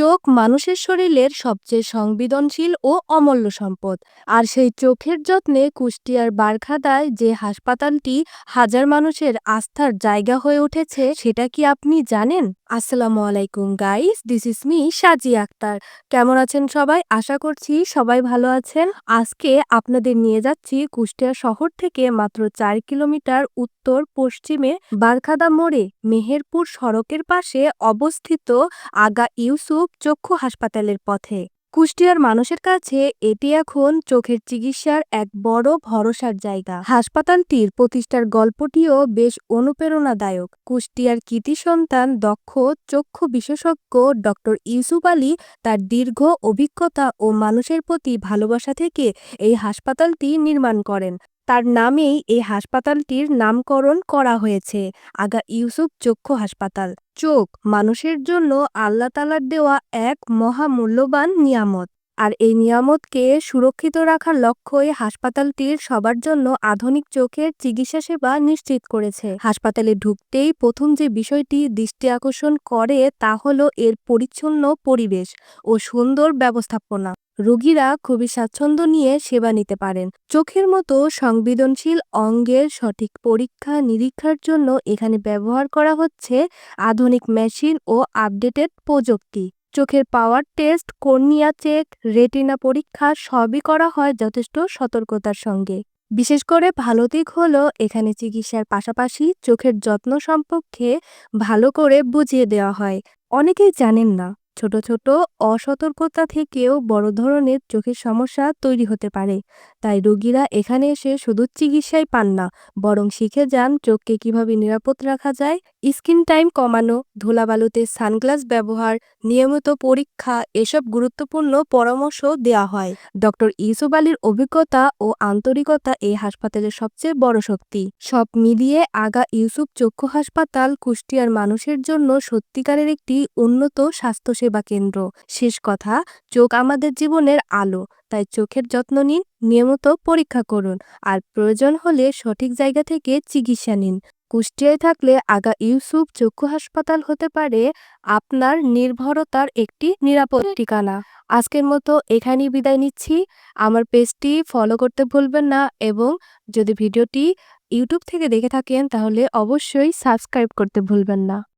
চোখ মানুষের শরীরের সবচেয়ে সংবেদনশীল ও অমূল্য সম্পদ। আর সেই চোখের যত্নে কুষ্টিয়ার বারখাদায় যে হাসপাতালটি হাজার মানুষের আস্থার জায়গা হয়ে উঠেছে, সেটা কি আপনি জানেন? আসসালামু আলাইকুম গাইস দিস ইজ মি সাজি আক্তার। কেমন আছেন সবাই? আশা করছি সবাই ভালো আছেন। আজকে আপনাদের নিয়ে যাচ্ছি কুষ্টিয়া শহর থেকে মাত্র চার কিলোমিটার উত্তর পশ্চিমে বারখাদা মোড়ে মেহেরপুর সড়কের পাশে অবস্থিত আগা ইউসুফ চক্ষু হাসপাতালের পথে। কুষ্টিয়ার মানুষের কাছে এটি এখন চোখের চিকিৎসার এক বড় ভরসার জায়গা। হাসপাতালটির প্রতিষ্ঠার গল্পটিও বেশ অনুপ্রেরণাদায়ক। কুষ্টিয়ার কৃতি সন্তান দক্ষ, চক্ষু বিশেষজ্ঞ ডক্টর ইউসুফ আলী তার দীর্ঘ অভিজ্ঞতা ও মানুষের প্রতি ভালোবাসা থেকে এই হাসপাতালটি নির্মাণ করেন। তার নামেই এই হাসপাতালটির নামকরণ করা হয়েছে। আগা ইউসুফ চক্ষু হাসপাতাল। চোখ, মানুষের জন্য আল্লাহ তালার দেওয়া এক মহামূল্যবান নিয়ামত। আর এই নিয়ামতকে সুরক্ষিত রাখার লক্ষ্যই হাসপাতালটির সবার জন্য আধুনিক চোখের চিকিৎসা সেবা নিশ্চিত করেছে। হাসপাতালে ঢুকতেই প্রথম যে বিষয়টি দৃষ্টি আকর্ষণ করে তা হলো এর পরিচ্ছন্ন পরিবেশ ও সুন্দর ব্যবস্থাপনা। রোগীরা খুবই স্বাচ্ছন্দ্য নিয়ে সেবা নিতে পারেন। চোখের মতো সংবেদনশীল অঙ্গের সঠিক পরীক্ষা নিরীক্ষার জন্য এখানে ব্যবহার করা হচ্ছে আধুনিক মেশিন ও আপডেটেড প্রযুক্তি। চোখের power test, cornea check, retina পরীক্ষা সবই করা হয় যথেষ্ট সতর্কতার সঙ্গে। বিশেষ করে ভালো দিক হলো এখানে চিকিৎসার পাশাপাশি চোখের যত্ন সম্পর্কে ভালো করে বুঝিয়ে দেওয়া হয়। অনেকেই জানেন না। ছোট ছোট অসতর্কতা থেকেও বড় ধরনের চোখের সমস্যা তৈরি হতে পারে। তাই রোগীরা এখানে এসে শুধু চিকিৎসাই পান না, বরং শিখে যান চোখকে কীভাবে নিরাপদ রাখা যায় স্ক্রিন টাইম কমানো, ধুলাবালুতে সানগ্লাস ব্যবহার, নিয়মিত পরীক্ষা, এসব গুরুত্বপূর্ণ পরামর্শ দেওয়া হয়। ডক্টর ইউসুফ আলীর অভিজ্ঞতা ও আন্তরিকতা এই হাসপাতালের সবচেয়ে বড় শক্তি। সব মিলিয়ে আগা ইউসুফ চক্ষু হাসপাতাল কুষ্টিয়ার মানুষের জন্য সত্যিকারের একটি উন্নত স্বাস্থ্যসেবা। কেন্দ্র। শেষ কথা, চোখ আমাদের জীবনের আলো, তাই চোখের যত্ন নিন, নিয়মিত পরীক্ষা করুন, আর প্রয়োজন হলে সঠিক জায়গা থেকে চিকিৎসা নিন। কুষ্টিয়ায় থাকলে আগা ইউসুফ চক্ষু হাসপাতাল হতে পারে, আপনার নির্ভরতার একটি নিরাপদ ঠিকানা। আজকের মতো এখানেই বিদায় নিচ্ছি। আমার পেজটি ফলো করতে ভুলবেন না এবং যদি ভিডিওটি ইউটিউব থেকে দেখে থাকেন, তাহলে অবশ্যই সাবস্ক্রাইব করতে ভুলবেন না।